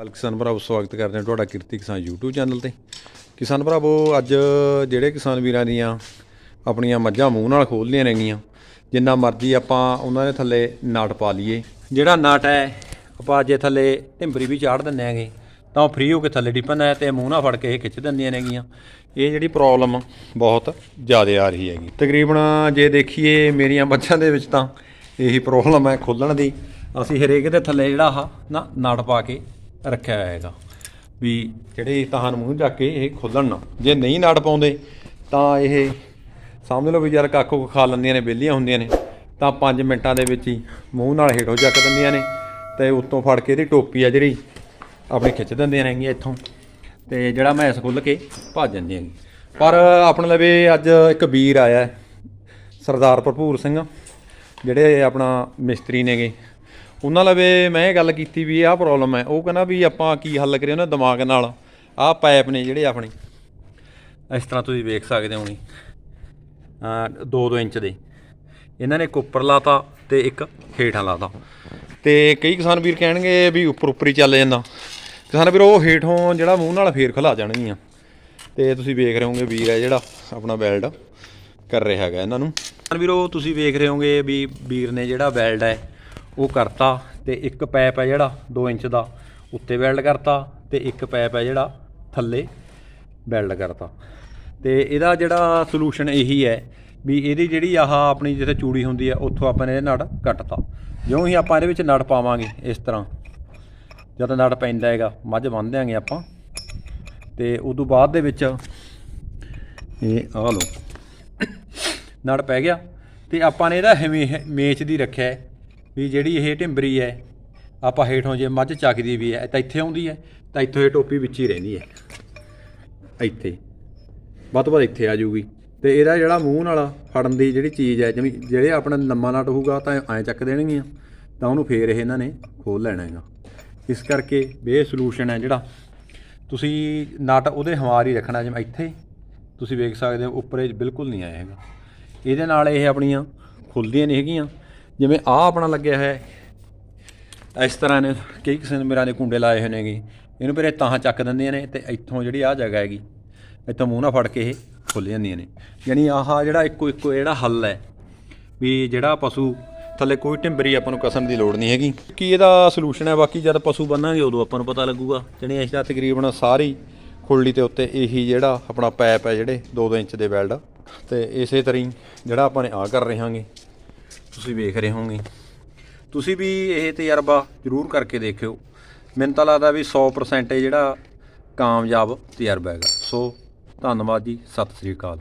ਹਾਲ ਕਿਸਾਨ ਭਰਾਵੋ ਸਵਾਗਤ ਕਰਦੇ ਹਾਂ ਤੁਹਾਡਾ ਕਿਰਤੀ ਕਿਸਾਨ YouTube ਚੈਨਲ ਤੇ। ਕਿਸਾਨ ਭਰਾਵੋ, ਅੱਜ ਜਿਹੜੇ ਕਿਸਾਨ ਵੀਰਾਂ ਦੀਆਂ ਆਪਣੀਆਂ ਮੱਝਾਂ ਮੂੰਹ ਨਾਲ ਖੋਲ੍ਹਦੀਆਂ ਨੇਗੀਆਂ, ਜਿੰਨਾ ਮਰਜ਼ੀ ਆਪਾਂ ਉਹਨਾਂ ਦੇ ਥੱਲੇ ਨਾਟ ਪਾ ਲਈਏ। ਜਿਹੜਾ ਨਾਟ ਹੈ, ਆਪਾਂ ਜੇ ਥੱਲੇ ਢਿੰਬਰੀ ਵੀ ਚਾੜ ਦਿੰਦੇ ਆਂਗੇ ਤਾਂ ਉਹ ਫ੍ਰੀ ਹੋ ਕੇ ਥੱਲੇ ਡਿੱਪਣ ਹੈ ਤੇ ਮੂੰਹ ਨਾਲ ਫੜ ਕੇ ਇਹ ਖਿੱਚ ਦਿੰਦੀਆਂ ਨੇਗੀਆਂ। ਇਹ ਜਿਹੜੀ ਪ੍ਰੋਬਲਮ ਬਹੁਤ ਜ਼ਿਆਦਾ ਆ ਰਹੀ ਹੈਗੀ। ਤਕਰੀਬਨ ਜੇ ਦੇਖੀਏ ਮੇਰੀਆਂ ਮੱਝਾਂ ਦੇ ਵਿੱਚ ਤਾਂ ਇਹੀ ਪ੍ਰੋਬਲਮ ਹੈ ਖੋਲਣ ਦੀ। ਅਸੀਂ ਹਰੇਕ ਦੇ ਥੱਲੇ ਜਿਹੜਾ ਆਹ ਨਾ ਨਾਟ ਪਾ ਕੇ ਰੱਖਿਆ ਹੋਇਆ ਹੈਗਾ ਵੀ ਜਿਹੜੇ ਤਹਾਨ ਮੂੰਹ ਜਾ ਕੇ ਇਹ ਖੋਲਣ ਨਾ, ਜੇ ਨਹੀਂ ਨਾੜ ਪਾਉਂਦੇ, ਤਾਂ ਇਹ ਸਮਝ ਲਓ ਵੀ ਯਾਰ ਕੱਖੋ ਖਾ ਲੈਂਦੀਆਂ ਨੇ, ਵਿਹਲੀਆਂ ਹੁੰਦੀਆਂ ਨੇ, ਤਾਂ 5 ਮਿੰਟਾਂ ਦੇ ਵਿੱਚ ਹੀ ਮੂੰਹ ਨਾਲ ਹੇਠੋਂ ਚੱਕ ਦਿੰਦੀਆਂ ਨੇ ਤੇ ਉੱਤੋਂ ਫੜ ਕੇ ਇਹਦੀ ਟੋਪੀ ਆ ਜਿਹੜੀ ਆਪਣੀ ਖਿੱਚ ਦਿੰਦੀਆਂ ਨੇਗੀਆਂ ਇੱਥੋਂ ਤੇ ਜਿਹੜਾ ਮੈਂ ਇਸ ਖੁੱਲ ਕੇ ਭੱਜ ਜਾਂਦੀਆਂ ਪਰ ਆਪਣੇ ਲਵੇ ਅੱਜ ਇੱਕ ਵੀਰ ਆਇਆ, ਸਰਦਾਰ ਭਰਪੂਰ ਸਿੰਘ, ਜਿਹੜੇ ਆਪਣਾ ਮਿਸਤਰੀ ਨੇਗੇ। ਉਹਨਾਂ ਲਵੇ ਮੈਂ ਇਹ ਗੱਲ ਕੀਤੀ ਵੀ ਆਹ ਪ੍ਰੋਬਲਮ ਹੈ। ਉਹ ਕਹਿੰਦਾ ਵੀ ਆਪਾਂ ਕੀ ਹੱਲ ਕਰੀਏ ਉਹਨਾਂ ਦਿਮਾਗ ਨਾਲ। ਆਹ ਪਾਈਪ ਨੇ ਜਿਹੜੇ ਆਪਣੇ। ਇਸ ਤਰ੍ਹਾਂ ਤੁਸੀਂ ਵੇਖ ਸਕਦੇ ਹੋ ਨੀ ਆ 2-2 ਇੰਚ ਦੇ। ਇਹਨਾਂ ਨੇ ਇੱਕ ਉੱਪਰ ਲਾਤਾ ਤੇ ਇੱਕ ਹੇਠਾਂ ਲਾਤਾ। ਤੇ ਕਈ ਕਿਸਾਨ ਵੀਰ ਕਹਿਣਗੇ ਵੀ ਉੱਪਰ ਉੱਪਰ ਹੀ ਚੱਲ ਜਾਂਦਾ। ਕਿਸਾਨ ਵੀਰ ਉਹ ਹੇਠੋਂ ਜਿਹੜਾ ਮੂੰਹ ਨਾਲ ਫੇਰ ਖਲਾ ਜਾਣਗੀਆਂ। ਤੇ ਤੁਸੀਂ ਵੇਖ ਰਹੇ ਹੋਗੇ ਵੀਰ ਹੈ ਜਿਹੜਾ ਆਪਣਾ ਵੈਲਡ ਕਰ ਰਿਹਾ ਹੈਗਾ ਇਹਨਾਂ ਨੂੰ। ਕਿਸਾਨ ਵੀਰੋ ਤੁਸੀਂ ਵੇਖ ਰਹੇ ਹੋਗੇ ਵੀ ਵੀਰ ਨੇ ਜਿਹੜਾ ਵੈਲਡ ਹੈ ਉਹ ਕਰਤਾ ਤੇ ਇੱਕ ਪੈਪ ਹੈ ਜਿਹੜਾ 2 ਇੰਚ ਦਾ, ਉੱਤੇ ਵੈਲਡ ਕਰਤਾ ਤੇ ਇੱਕ ਪੈਪ ਹੈ ਜਿਹੜਾ ਥੱਲੇ ਵੈਲਡ ਕਰਤਾ। ਤੇ ਇਹਦਾ ਜਿਹੜਾ ਸੋਲੂਸ਼ਨ ਇਹੀ ਹੈ ਵੀ ਇਹਦੀ ਜਿਹੜੀ ਆਹ ਆਪਣੀ ਜਿੱਥੇ ਚੂੜੀ ਹੁੰਦੀ ਹੈ ਉੱਥੋਂ ਆਪਾਂ ਨੇ ਇਹ ਨੜ ਕੱਟਤਾ। ਜਿਉਂ ਹੀ ਆਪਾਂ ਇਹਦੇ ਵਿੱਚ ਨੜ ਪਾਵਾਂਗੇ ਇਸ ਤਰ੍ਹਾਂ, ਜਦ ਨੜ ਪੈਂਦਾ ਹੈਗਾ, ਮੱਝ ਬੰਨ੍ਹ ਦਿਆਂਗੇ ਆਪਾਂ। ਤੇ ਤੋਂ ਬਾਅਦ ਦੇ ਵਿੱਚ ਇਹ ਆਹ ਲਓ, ਨੜ ਪੈ ਗਿਆ ਤੇ ਆਪਾਂ ਨੇ ਇਹਦਾ ਹਮੇ- ਮੇਚ ਦੀ ਰੱਖਿਆ ਵੀ ਜਿਹੜੀ ਇਹ ਢਿੰਬਰੀ ਹੈ, ਆਪਾਂ ਹੇਠੋਂ ਜੇ ਮੱਝ ਚੱਕਦੀ ਵੀ ਹੈ ਤਾਂ ਇੱਥੇ ਆਉਂਦੀ ਹੈ, ਤਾਂ ਇੱਥੋਂ ਇਹ ਟੋਪੀ ਵਿੱਚ ਹੀ ਰਹਿੰਦੀ ਹੈ। ਇੱਥੇ। ਵੱਧ ਤੋਂ ਵੱਧ ਇੱਥੇ ਆ ਜਾਊਗੀ। ਤੇ ਇਹਦਾ ਜਿਹੜਾ ਮੂੰਹ ਨਾਲ ਫੜਨ ਦੀ ਜਿਹੜੀ ਚੀਜ਼ ਹੈ, ਜਿਵੇਂ ਜਿਹੜੇ ਆਪਣਾ ਲੰਮਾ ਨਟ ਹੋਊਗਾ, ਤਾਂ ਐਂ ਚੱਕ ਦੇਣਗੀਆਂ। ਤਾਂ ਉਹਨੂੰ ਫੇਰ ਇਹ ਇਹਨਾਂ ਨੇ ਖੋਲ ਲੈਣਾ ਹੈਗਾ। ਇਸ ਕਰਕੇ ਬੇ ਇਹ ਸੋਲੂਸ਼ਨ ਹੈ ਜਿਹੜਾ, ਤੁਸੀਂ ਨਟ ਉਹਦੇ ਹਮਾਰ ਹੀ ਰੱਖਣਾ, ਜਿਵੇਂ ਇੱਥੇ। ਤੁਸੀਂ ਵੇਖ ਸਕਦੇ ਹੋ, ਉੱਪਰ ਇਹ ਬਿਲਕੁਲ ਨਹੀਂ ਆਇਆ ਹੈਗਾ। ਇਹਦੇ ਨਾਲ ਇਹ ਆਪਣੀਆਂ ਖੁੱਲਦੀਆਂ ਨਹੀਂ ਹੈਗੀਆਂ। ਜਿਵੇਂ ਆਹ ਆਪਣਾ ਲੱਗਿਆ ਹੋਇਆ ਇਸ ਤਰ੍ਹਾਂ ਨੇ ਕਈ ਕਿਸਮ ਮੇਰਾ ਦੇ ਕੁੰਡੇ ਲਾਏ ਹੋਏ ਨੇਗੇ। ਇਹਨੂੰ ਫਿਰ ਤਾਂ ਚੱਕ ਦਿੰਦੀਆਂ ਨੇ ਤੇ ਇੱਥੋਂ ਜਿਹੜੀ ਆਹ ਜਗ੍ਹਾ ਹੈਗੀ, ਇੱਥੋਂ ਮੂੰਹ ਨਾਲ ਫੜ ਕੇ ਇਹ ਖੁੱਲ ਜਾਂਦੀਆਂ ਨੇ। ਯਾਨੀ ਆਹ ਜਿਹੜਾ ਇੱਕੋ ਇੱਕੋ ਜਿਹੜਾ ਹੱਲ ਹੈ ਵੀ ਜਿਹੜਾ ਪਸ਼ੂ ਥੱਲੇ ਕੋਈ ਟਿੰਬਰੀ ਆਪਾਂ ਨੂੰ ਕਸਣ ਦੀ ਲੋੜ ਨਹੀਂ ਹੈਗੀ। ਕਿ ਇਹਦਾ ਸੋਲੂਸ਼ਨ ਹੈ? ਬਾਕੀ ਜਦ ਪਸ਼ੂ ਬੰਨਾਂਗੇ ਉਦੋਂ ਆਪਾਂ ਨੂੰ ਪਤਾ ਲੱਗੂਗਾ। ਜਣੀ ਇਸ ਦਾ ਤਕਰੀਬਨ ਸਾਰੀ ਖੁੱਲੜੀ ਤੇ ਉੱਤੇ ਇਹੀ ਜਿਹੜਾ ਆਪਣਾ ਪੈਪ ਹੈ ਜਿਹੜੇ 2-2 ਇੰਚ ਦੇ ਵੈਲਡ। ਤੇ ਇਸੇ ਤਰ੍ਹਾਂ ਹੀ ਜਿਹੜਾ ਆਪਾਂ ਨੇ ਆ ਕਰ ਰਹੇ ਹਾਂਗੇ। ਤੁਸੀਂ ਵੇਖ ਰਹੇ ਹੋਵੋਗੇ। ਤੁਸੀਂ ਵੀ ਇਹ ਤਜਰਬਾ ਜ਼ਰੂਰ ਕਰਕੇ ਦੇਖਿਓ। ਮੈਨੂੰ ਤਾਂ ਲੱਗਦਾ ਵੀ 100% ਜਿਹੜਾ ਕਾਮਯਾਬ ਤਜਰਬਾ ਹੈਗਾ। ਸੋ ਧੰਨਵਾਦ ਜੀ, ਸਤਿ ਸ੍ਰੀ ਅਕਾਲ।